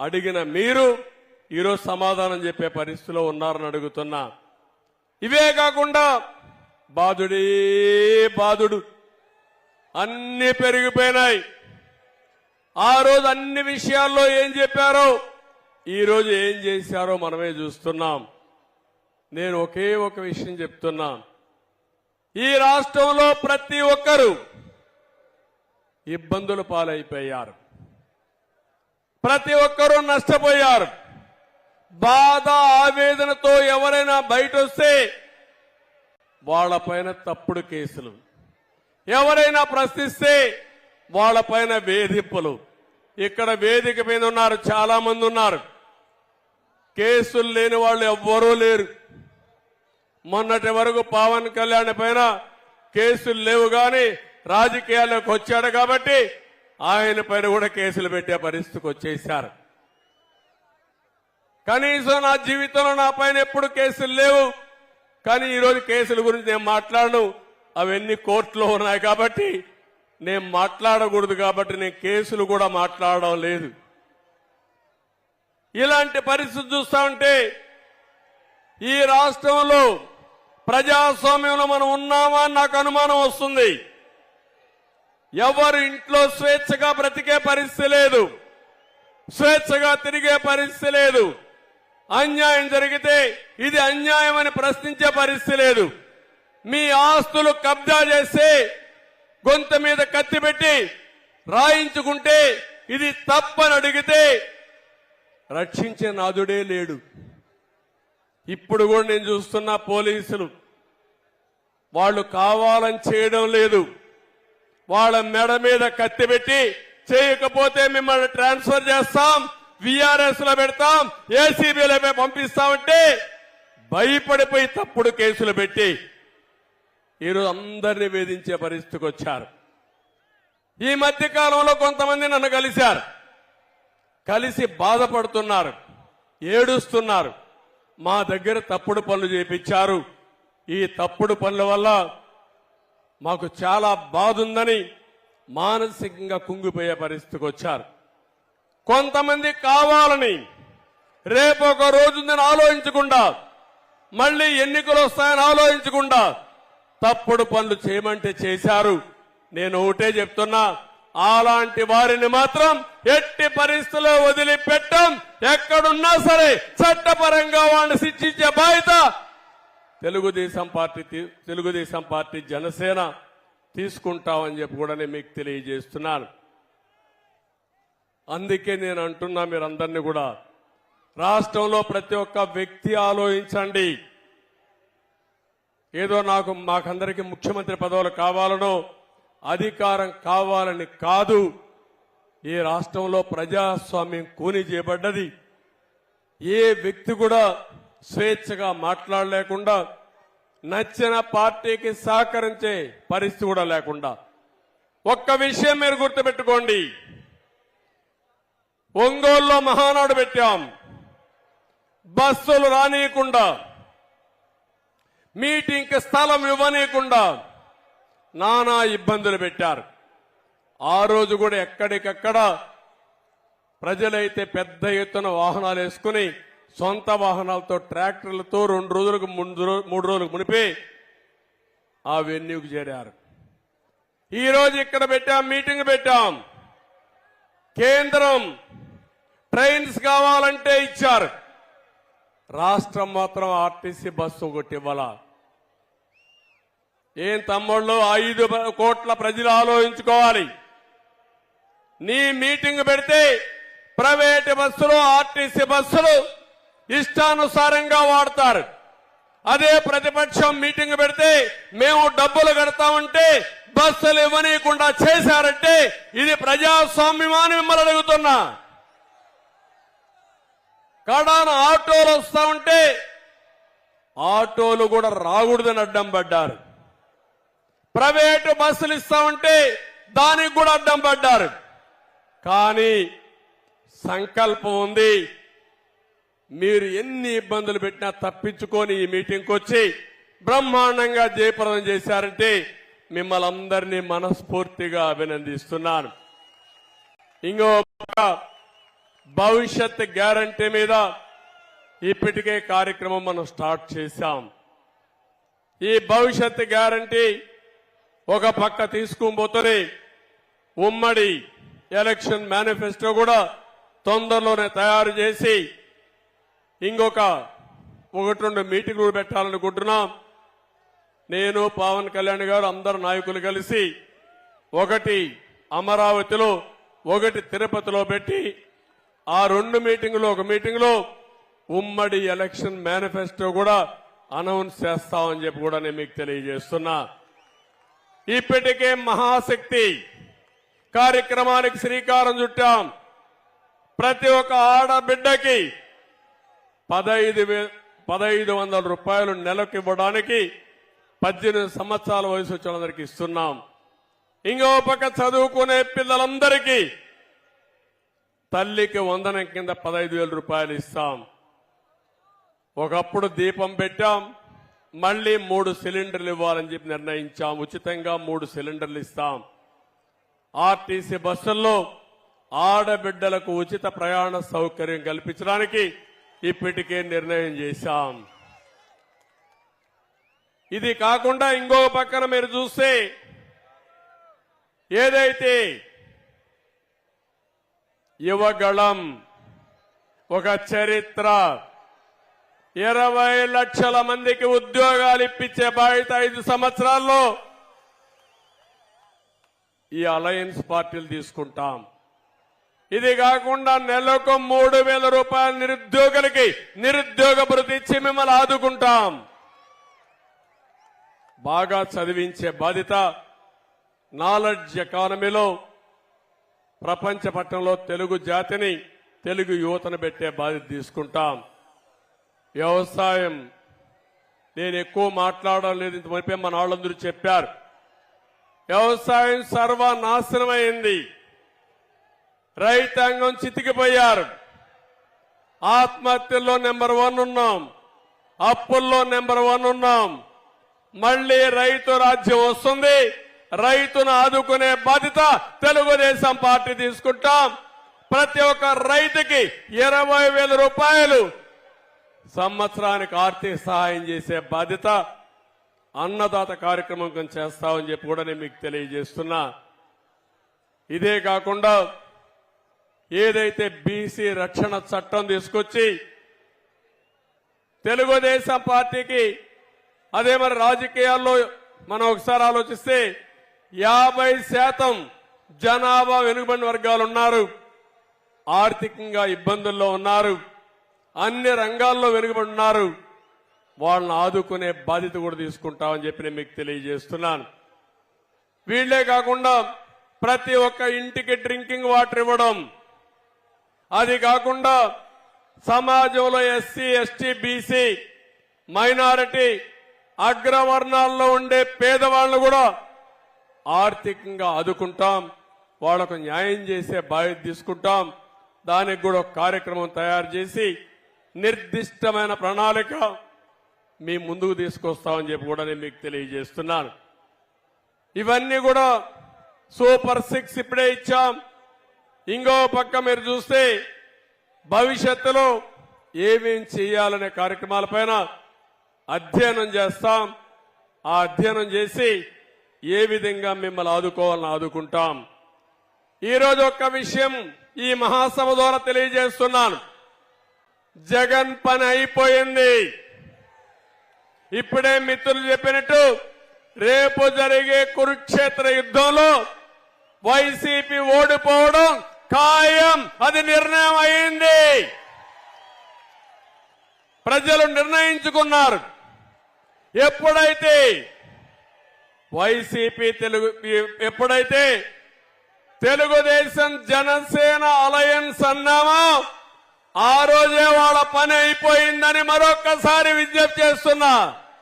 అడిగిన మీరు ఈరోజు సమాధానం చెప్పే పరిస్థితిలో ఉన్నారని అడుగుతున్నా. ఇవే కాకుండా బాధుడే బాధుడు అన్ని పెరిగిపోయినాయి. ఆ రోజు అన్ని విషయాల్లో ఏం చెప్పారో ఈరోజు ఏం చేశారో మనమే చూస్తున్నాం. నేను ఒకే ఒక విషయం చెప్తున్నా. ఈ రాష్ట్రంలో ప్రతి ఒక్కరూ ఇబ్బందులు పాలైపోయారు. ప్రతి ఒక్కరూ నష్టపోయారు. బాధ ఆవేదనతో ఎవరైనా బయట వస్తే వాళ్ళపైన తప్పుడు కేసులు. ఎవరైనా ప్రశ్నిస్తే వాళ్ళపైన వేధింపులు. ఇక్కడ వేదిక మీద ఉన్నారు చాలా మంది ఉన్నారు. కేసులు లేని వాళ్ళు ఎవ్వరూ లేరు. మొన్నటి వరకు పవన్ కళ్యాణ్ పైన కేసులు లేవు కానీ రాజకీయాల్లోకి వచ్చాడు కాబట్టి ఆయన పైన కూడా కేసులు పెట్టే పరిస్థితికి వచ్చేసారు కనీసం నా జీవితంలో నా పైన ఎప్పుడు కేసులు లేవు. కానీ ఈరోజు కేసుల గురించి నేను మాట్లాడను. అవన్నీ కోర్టులో ఉన్నాయి కాబట్టి నేను మాట్లాడకూడదు కాబట్టి నేను కేసులు కూడా మాట్లాడడం లేదు. ఇలాంటి పరిస్థితి చూస్తా ఉంటే ఈ రాష్ట్రంలో ప్రజాస్వామ్యంలో మనం ఉన్నామా నాకు అనుమానం వస్తుంది. ఎవరు ఇంట్లో స్వేచ్ఛగా బ్రతికే పరిస్థితి లేదు. స్వేచ్ఛగా తిరిగే పరిస్థితి లేదు. అన్యాయం జరిగితే ఇది అన్యాయం అని ప్రశ్నించే పరిస్థితి లేదు. మీ ఆస్తులు కబ్జా చేస్తే గొంత మీద కత్తి పెట్టి రాయించుకుంటే ఇది తప్పని అడిగితే రక్షించే నాదుడే లేడు. ఇప్పుడు కూడా నేను చూస్తున్న పోలీసులు వాళ్ళు కావాలని చేయడం లేదు. వాళ్ళ మెడ మీద కత్తి పెట్టి చేయకపోతే మిమ్మల్ని ట్రాన్స్ఫర్ చేస్తాం విఆర్ఎస్లో పెడతాం ఏసీబీలో పంపిస్తామంటే భయపడిపోయి తప్పుడు కేసులు పెట్టి ఈరోజు అందరినీ వేధించే పరిస్థితికి వచ్చారు. ఈ మధ్య కాలంలో కొంతమంది నన్ను కలిశారు. కలిసి బాధపడుతున్నారు ఏడుస్తున్నారు. మా దగ్గర తప్పుడు పనులు చేపించారు. ఈ తప్పుడు పనుల వల్ల మాకు చాలా బాధ ఉందని మానసికంగా కుంగిపోయే పరిస్థితికి వచ్చారు. కొంతమంది కావాలని రేపు ఒక రోజు నేను ఆలోచించకుండా మళ్ళీ ఎన్నికలు వస్తాయని ఆలోచించకుండా తప్పుడు పనులు చేయమంటే చేశారు. నేను ఒకటే చెప్తున్నా అలాంటి వారిని మాత్రం ఎట్టి పరిస్థితుల్లో వదిలిపెట్టం. ఎక్కడున్నా సరే చట్టపరంగా వాళ్ళని శిక్షించే బాధ్యత తెలుగుదేశం పార్టీ తీ- తెలుగుదేశం పార్టీ జనసేన తీసుకుంటామని చెప్పి కూడా నేను మీకు తెలియజేస్తున్నాను. అందుకే నేను అంటున్నా మీరందరినీ కూడా రాష్ట్రంలో ప్రతి ఒక్క వ్యక్తి ఆలోచించండి. ఏదో నాకు మాకందరికి ముఖ్యమంత్రి పదవులు కావాలనో అధికారం కావాలని కాదు. ఈ రాష్ట్రంలో ప్రజాస్వామ్యం కూని చేయబడ్డది. ఏ వ్యక్తి కూడా స్వేచ్ఛగా మాట్లాడలేకుండా నచ్చిన పార్టీకి సహకరించే పరిస్థితి కూడా లేకుండా. ఒక్క విషయం మీరు గుర్తుపెట్టుకోండి. ఒంగోలులో మహానాడు పెట్టాం. బస్సులు రానియకుండా మీటింగ్కి స్థలం ఇవ్వనీయకుండా నానా ఇబ్బందులు పెట్టారు. ఆ రోజు కూడా ఎక్కడికక్కడ ప్రజలైతే పెద్ద ఎత్తున వాహనాలు వేసుకుని సొంత వాహనాలతో ట్రాక్టర్లతో రెండు రోజులకు ముందు మూడు రోజులకు మునిపి ఆ వెన్యూకి చేరారు. ఈరోజు ఇక్కడ పెట్టాం మీటింగ్ పెట్టాం. కేంద్రం ట్రైన్స్ కావాలంటే ఇచ్చారు. రాష్ట్రం మాత్రం ఆర్టీసీ బస్సు ఒకటి ఇవ్వాల. ఏం తమ్ముళ్ళు ఐదు కోట్ల ప్రజలు ఆలోచించుకోవాలి. నీ మీటింగ్ పెడితే ప్రైవేట్ బస్సులు ఆర్టీసీ బస్సులు ఇష్టానుసారంగా వాడతారు. అదే ప్రతిపక్షం మీటింగ్ పెడితే మేము డబ్బులు కడతామంటే బస్సులు ఇవ్వనీయకుండా చేశారంటే ఇది ప్రజాస్వామ్యమాని మిమ్మల్ని అడుగుతున్నా. కడాన ఆటోలు వస్తా ఉంటే ఆటోలు కూడా రాకూడదని అడ్డం పడ్డారు. ప్రైవేటు బస్సులు ఇస్తా ఉంటే దానికి కూడా అడ్డం పడ్డారు. కానీ సంకల్పం ఉంది. మీరు ఎన్ని ఇబ్బందులు పెట్టినా తప్పించుకొని ఈ మీటింగ్కి వచ్చి బ్రహ్మాండంగా జయప్రదం చేశారంటే మిమ్మల్ని అందరినీ మనస్ఫూర్తిగా అభినందిస్తున్నాను. ఇంకో భవిష్యత్ గ్యారంటీ మీద ఇప్పటికే కార్యక్రమం మనం స్టార్ట్ చేశాం. ఈ భవిష్యత్ గ్యారంటీ ఒక పక్క తీసుకుపోతూనే ఉమ్మడి ఎలక్షన్ మేనిఫెస్టో కూడా తొందరలోనే తయారు చేసి ఇంకొక ఒకటి రెండు మీటింగ్లు పెట్టాలనుకుంటున్నాం. నేను పవన్ కళ్యాణ్ గారు అందరు నాయకులు కలిసి ఒకటి అమరావతిలో ఒకటి తిరుపతిలో పెట్టి ఆ రెండు మీటింగులు ఒక మీటింగ్లో ఉమ్మడి ఎలక్షన్ మేనిఫెస్టో కూడా అనౌన్స్ చేస్తామని చెప్పి కూడా నేను మీకు తెలియజేస్తున్నా. ఇప్పటికే మహాశక్తి కార్యక్రమానికి శ్రీకారం చుట్టాం. ప్రతి ఒక్క ఆడబిడ్డకి పదహైదు వే పదహైదు వందల రూపాయలు నెలకు ఇవ్వడానికి పద్దెనిమిది సంవత్సరాల వయసు వచ్చిన వాళ్ళందరికీ ఇస్తున్నాం. ఇంకో పక్క చదువుకునే పిల్లలందరికీ తల్లికి వందనం కింద పదహైదు వేల రూపాయలు ఇస్తాం. ఒకప్పుడు దీపం పెట్టాం. మళ్ళీ మూడు సిలిండర్లు ఇవ్వాలని చెప్పి నిర్ణయించాం. ఉచితంగా మూడు సిలిండర్లు ఇస్తాం. ఆర్టీసీ బస్సుల్లో ఆడబిడ్డలకు ఉచిత ప్రయాణ సౌకర్యం కల్పించడానికి ఇప్పటికే నిర్ణయం చేశాం. ఇది కాకుండా ఇంకో పక్కన మీరు చూస్తే ఏదైతే యువగళం ఒక చరిత్ర ఇరవై లక్షల మందికి ఉద్యోగాలు ఇప్పించే బాధ్యత ఐదు సంవత్సరాల్లో ఈ అలయన్స్ పార్టీలు తీసుకుంటాం. ఇది కాకుండా నెలకు మూడు వేల రూపాయల నిరుద్యోగులకి నిరుద్యోగ భృతి ఇచ్చి మిమ్మల్ని ఆదుకుంటాం. బాగా చదివించే బాధ్యత నాలెడ్జ్ ఎకానమీలో ప్రపంచ పట్టణంలో తెలుగు జాతిని తెలుగు యువతను పెట్టే బాధ్యత తీసుకుంటాం. వ్యవసాయం నేను ఎక్కువ మాట్లాడడం లేదు ఇంత మన వాళ్ళందరూ చెప్పారు. వ్యవసాయం సర్వనాశనమైంది. రైతాంగం చితికిపోయారు. ఆత్మహత్యల్లో నెంబర్ వన్ ఉన్నాం. అప్పుల్లో నెంబర్ వన్ ఉన్నాం. మళ్ళీ రైతు రాజ్యం వస్తుంది. రైతును ఆదుకునే బాధ్యత తెలుగుదేశం పార్టీ తీసుకుంటాం. ప్రతి ఒక్క రైతుకి ఇరవై వేల రూపాయలు సంవత్సరానికి ఆర్థిక సహాయం చేసే బాధ్యత అన్నదాత కార్యక్రమం చేస్తామని చెప్పి కూడా నేను మీకు తెలియజేస్తున్నా. ఇదే కాకుండా ఏదైతే బీసీ రక్షణ చట్టం తీసుకొచ్చి తెలుగుదేశం పార్టీకి అదే మరి రాజకీయాల్లో మనం ఒకసారి ఆలోచిస్తే యాభై శాతం జనాభా వెనుకబడిన వర్గాలు ఉన్నారు. ఆర్థికంగా ఇబ్బందుల్లో ఉన్నారు. అన్ని రంగాల్లో వెనుకబడి ఉన్నారు. వాళ్ళని ఆదుకునే బాధ్యత కూడా తీసుకుంటామని చెప్పి నేను మీకు తెలియజేస్తున్నాను. వీళ్ళే కాకుండా ప్రతి ఒక్క ఇంటికి డ్రింకింగ్ వాటర్ ఇవ్వడం అది కాకుండా సమాజంలో ఎస్సీ ఎస్టీ బీసీ మైనారిటీ అగ్రవర్ణాల్లో ఉండే పేదవాళ్ళను కూడా ఆర్థికంగా ఆదుకుంటాం వాళ్ళకు న్యాయం చేసే బాధ్యత తీసుకుంటాం. దానికి కూడా ఒక కార్యక్రమం తయారు చేసి నిర్దిష్టమైన ప్రణాళిక మీ ముందుకు తీసుకొస్తామని చెప్పి కూడా నేను మీకు తెలియజేస్తున్నాను. ఇవన్నీ కూడా సూపర్ సిక్స్ ఇప్పుడే ఇచ్చాం. ఇంకో పక్క మీరు చూస్తే భవిష్యత్తులో ఏమేం చేయాలనే కార్యక్రమాలపైన అధ్యయనం చేస్తాం. ఆ అధ్యయనం చేసి ఏ విధంగా మిమ్మల్ని ఆదుకోవాలని ఆదుకుంటాం. ఈరోజు ఒక్క విషయం ఈ మహాసభ ద్వారా తెలియజేస్తున్నాను. జగన్ పని అయిపోయింది. ఇప్పుడే మిత్రులు చెప్పినట్టు రేపు జరిగే కురుక్షేత్ర యుద్ధంలో వైసీపీ ఓడిపోవడం ఖాయం. అది నిర్ణయం అయింది. ప్రజలు నిర్ణయించుకున్నారు. ఎప్పుడైతే వైసీపీ తెలుగు ఎప్పుడైతే తెలుగుదేశం జనసేన అలయన్స్ అన్నామో ఆ రోజే వాళ్ళ పని అయిపోయిందని మరొక్కసారి విజ్ఞప్తి చేస్తున్నా.